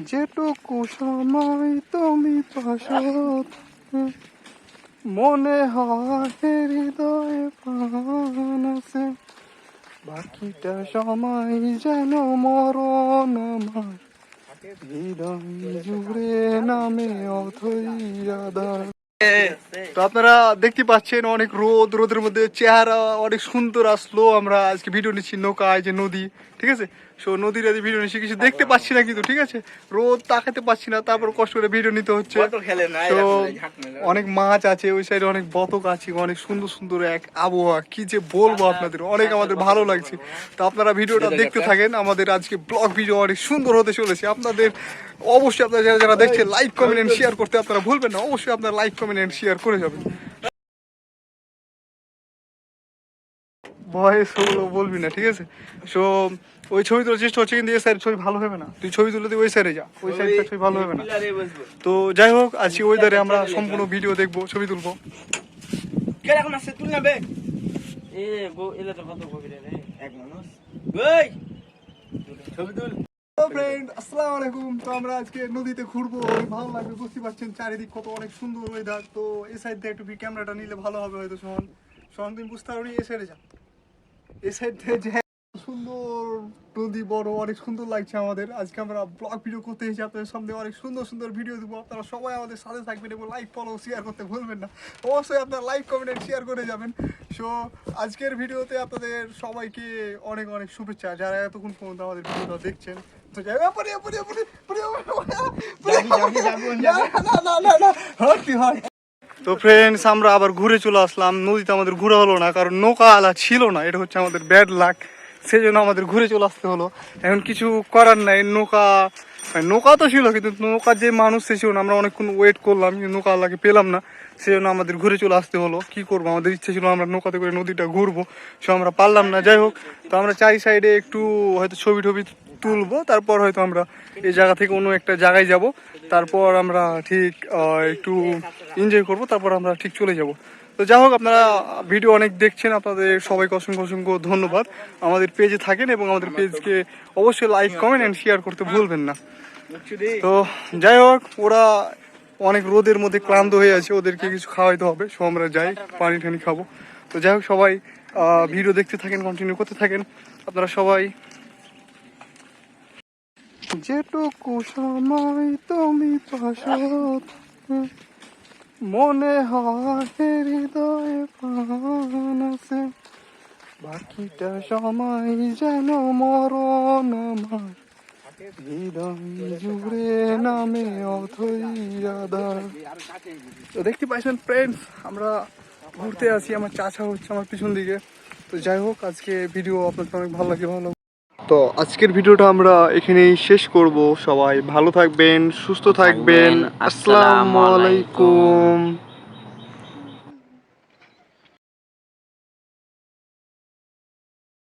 যেটুকু সময় তুমি পাশ মনে হয় হৃদয়ে প্রাণ আছে। বাকিটা সময় যেন মরণ আমার। হৃদয় জুড়ে নামে অথই আধার। তো আপনারা দেখতে পাচ্ছেন অনেক রোদ রোদের মধ্যে চেহারা অনেক সুন্দর আসলো। আমরা আজকে ভিডিও নিচ্ছি নৌকায় যে নদী ঠিক আছে? সো নদীর আজ ভিডিও নিচ্ছি কিছু দেখতে পাচ্ছি না কিন্তু ঠিক আছে? রোদ তাকাতে পাচ্ছি না তারপর কষ্ট করে ভিডিও নিতে হচ্ছে। তো অনেক মাছ আছে ওই সাইডে অনেক বতক আছে অনেক সুন্দর সুন্দর এক আবহাওয়া। কি যে বলব আপনাদের অনেক আমাদের ভালো লাগছে। তো আপনারা ভিডিওটা দেখতে থাকেন আমাদের আজকে ব্লগ ভিডিও অনেক সুন্দর হতে চলেছে। আপনাদের অবশ্যই আপনারা যারা যারা দেখছেন লাইক কমেন্ট শেয়ার করতে আপনারা ভুলবেন না। অবশ্যই আপনারা লাইক কমেন্ট শেয়ার করে বলবি না, ঠিক আছে? সো ওই ছবি তোলার চেষ্টা হচ্ছে কিন্তু এই সাইড ছবি ভালো হবে না। তুই ছবি তুলে দিয়ে ওই সাইডে যা, ওই সাইডটা ছবি ভালো হবে না। তো যাই হোক, আজকে ওয়েদারে আমরা সম্পূর্ণ ভিডিও দেখব, ছবি তুলবো। এ গো, এলে তো কত গভীরে রে। ছবি তুল। আসসালামু আলাইকুম। তো আমরা আজকে নদীতে ঘুরবো। ভালো লাগবে বুঝতে পারছেন। চারিদিক কত অনেক সুন্দর ওয়েদার তো এই সাইড দিয়ে একটু ক্যামেরাটা নিলে ভালো হবে হয়তো, সোহন। সোহন, তুমি বুঝতে পারবি এই সাইডে যা। এই সাইড থেকে যে সুন্দর নদী, বড়, অনেক সুন্দর লাগছে আমাদের। আজকে আমরা ব্লগ ভিডিও করতে এসেছি। আপনাদের সামনে অনেক সুন্দর সুন্দর ভিডিও দেবো। আপনারা সবাই আমাদের সাথে থাকবেন এবং লাইক ফলো শেয়ার করতে ভুলবেন না। অবশ্যই আপনারা লাইক কমেন্ট শেয়ার করে যাবেন। সো আজকের ভিডিওতে আপনাদের সবাইকে অনেক অনেক শুভেচ্ছা। যারা এতক্ষণ পর্যন্ত আমাদের ভিডিওটা দেখছেন তো ফ্রেন্ডস আমরা আবার ঘুরে চলে আসলাম। নদীতে আমাদের ঘোরা হলো না কারণ নৌকা আলা ছিল না। এটা হচ্ছে আমাদের ব্যাড লাক সেই জন্য আমাদের ঘুরে চলে আসতে হলো। এখন কিছু করার নাই। নৌকা মানে নৌকা তো ছিল কিন্তু নৌকার যে মানুষ সে ছিল না। আমরা অনেকক্ষণ ওয়েট করলাম কিন্তু নৌকা আলাকে পেলাম না। সেই জন্য আমাদের ঘুরে চলে আসতে হলো। কি করব? আমাদের ইচ্ছে ছিল আমরা নৌকাতে করে নদীটা ঘুরবো। সো আমরা পারলাম না। যাই হোক তো আমরা চাই সাইডে একটু হয়তো ছবি টবি তুলবো, তারপর হয়তো আমরা এই জায়গা থেকে অন্য একটা জায়গায় যাব। তারপর আমরা ঠিক একটু এনজয় করব, তারপর আমরা ঠিক চলে যাব। তো যাই হোক, আপনারা ভিডিও অনেক দেখছেন, আপনাদের সবাইকে অসংখ্য অসংখ্য ধন্যবাদ। আমাদের পেজে থাকেন এবং আমাদের পেজকে অবশ্যই লাইক কমেন্ট অ্যান্ড শেয়ার করতে ভুলবেন না। তো যাই হোক, ওরা অনেক রোদের মধ্যে ক্লান্ত হয়ে আছে, ওদেরকে কিছু খাওয়াইতে হবে। সো আমরা যাই, পানি টানি খাব। তো যাই হোক, সবাই ভিডিও দেখতে থাকেন কন্টিনিউ করতে থাকেন। আপনারা সবাই যেটুকু সময় তুমি পাশত মনে হয় হৃদয়ে প্রাণ আছে। বাকিটা সময় যেন মরণ আমার। নামে দেখতে পাইছেন ফ্রেন্ডস আমরা ঘুরতে আছি, আমার চাচা হচ্ছে আমার পিছন দিকে। তো যাই হোক, আজকে ভিডিও আপনাদের অনেক ভালো লাগে, ভালো তো আজকের ভিডিওটা আমরা এখানেই শেষ করব সবাই ভালো থাকবেন সুস্থ থাকবেন। আসসালামু। আলাইকুম